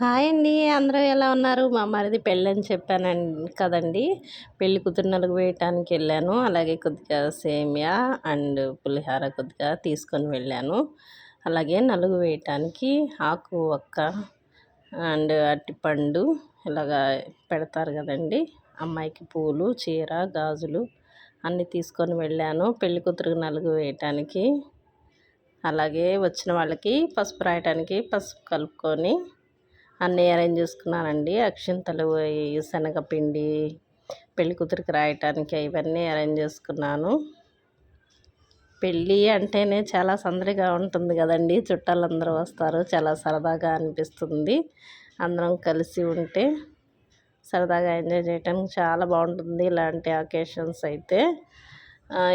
Hi అండి అందరూ ఎలా ఉన్నారు? మా మరిది పెళ్ళని చెప్పాను కదండి. పెళ్ళి కూతురు నలుగు వేయటానికి వెళ్ళాను. అలాగే కొద్దిగా సేమియా అండ్ పులిహార కొద్దిగా తీసుకొని వెళ్ళాను. అలాగే నలుగు వేయటానికి ఆకు ఒక్క అండ్ అట్టిపండు ఇలాగా పెడతారు కదండి. అమ్మాయికి పూలు చీర గాజులు అన్నీ తీసుకొని వెళ్ళాను. పెళ్ళి కూతురుకు నలుగు వేయటానికి. అలాగే వచ్చిన వాళ్ళకి పసుపు రాయటానికి పసుపు కలుపుకొని అన్నీ అరేంజ్ చేసుకున్నానండి అక్షింతలు శనగపిండి పెళ్ళి కూతురికి రాయటానికి ఇవన్నీ అరేంజ్ చేసుకున్నాను. పెళ్ళి అంటేనే చాలా సందడిగా ఉంటుంది కదండి. చుట్టాలందరూ వస్తారు. చాలా సరదాగా అనిపిస్తుంది. అందరం కలిసి ఉంటే సరదాగా ఎంజాయ్ చేయడానికి చాలా బాగుంటుంది ఇలాంటి అకేషన్స్ అయితే.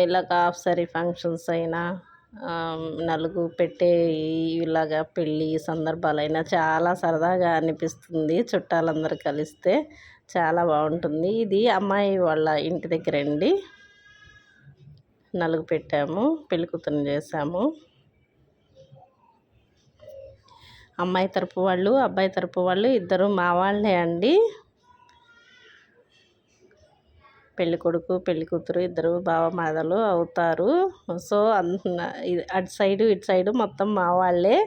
ఇలా హాఫ్ సారీ ఫంక్షన్స్ అయినా నలుగు పెట్టే ఇలాగా పెళ్ళి సందర్భాలైనా చాలా సరదాగా అనిపిస్తుంది చుట్టాలందరూ కలిస్తే. చాలా బాగుంటుంది. ఇది అమ్మాయి వాళ్ళ ఇంటి దగ్గర అండి. నలుగు పెట్టాము పెళ్ళికూతురు చేసాము అమ్మాయి తరపు వాళ్ళు అబ్బాయి తరపు వాళ్ళు ఇద్దరు మా వాళ్ళే అండి. పెళ్ళి కొడుకు పెళ్ళి కూతురు ఇద్దరు బావమాదలు అవుతారు. సో అటు సైడు ఇటు సైడు మొత్తం మా వాళ్ళే.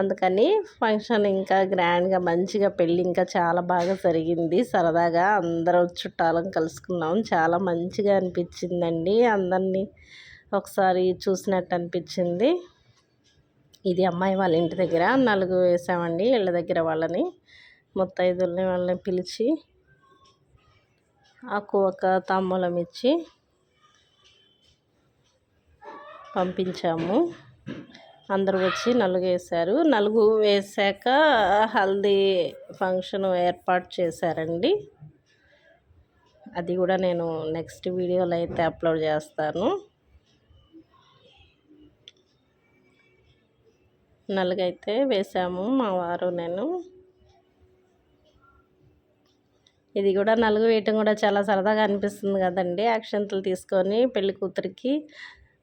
అందుకని ఫంక్షన్ ఇంకా గ్రాండ్గా మంచిగా పెళ్ళి ఇంకా చాలా బాగా జరిగింది. సరదాగా అందరూ చుట్టాలను కలుసుకున్నాం. చాలా మంచిగా అనిపించిందండి. అందరినీ ఒకసారి చూసినట్టు అనిపించింది. ఇది అమ్మాయి వాళ్ళ ఇంటి దగ్గర. నలుగు వేసామండి ఇళ్ళ దగ్గర వాళ్ళని ముత్తైదుల్ని వాళ్ళని పిలిచి. ఆకు ఒక తాంబూలం ఇచ్చి పంపించాము. అందరూ వచ్చి నలుగు వేశారు. నలుగు వేసాక హల్దీ ఫంక్షన్ ఏర్పాటు చేశారండి. అది కూడా నేను నెక్స్ట్ వీడియోలో అయితే అప్లోడ్ చేస్తాను. నలుగైతే వేసాము మా వారు నేను ఇది కూడా నలుగు వేయటం కూడా చాలా సరదాగా అనిపిస్తుంది కదండి. అక్షంతలు తీసుకొని పెళ్ళి కూతురికి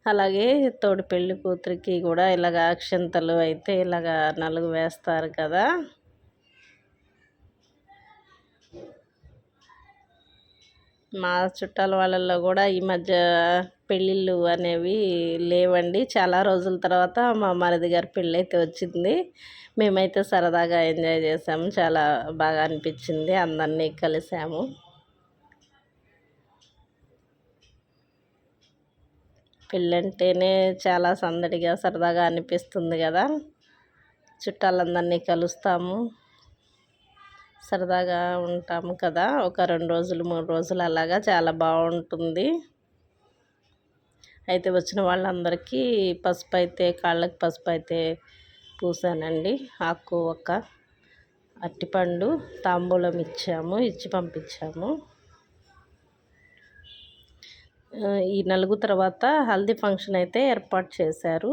అలాగే తోడు పెళ్ళి కూతురికి కూడా ఇలాగ అక్షంతలు అయితే ఇలాగ నలుగు వేస్తారు కదా. మా చుట్టాల వాళ్ళల్లో కూడా ఈ మధ్య పెళ్ళిళ్ళు అనేవి లేవండి. చాలా రోజుల తర్వాత మా మరిది గారి పెళ్ళి అయితే వచ్చింది. మేమైతే సరదాగా ఎంజాయ్ చేసాము. చాలా బాగా అనిపించింది. అందరినీ కలిసాము. పెళ్ళంటేనే చాలా సందడిగా సరదాగా అనిపిస్తుంది కదా. చుట్టాలందరినీ కలుస్తాము. సరదాగా ఉంటాము కదా. ఒక రెండు రోజులు మూడు రోజులు అలాగా చాలా బాగుంటుంది. అయితే వచ్చిన వాళ్ళందరికీ పసుపు అయితే కాళ్ళకి పసుపు అయితే పూసానండి. ఆకు ఒక అట్టిపండు తాంబూలం ఇచ్చాము ఇచ్చి పంపించాము. ఈ నలుగు తర్వాత హల్దీ ఫంక్షన్ అయితే ఏర్పాటు చేశారు.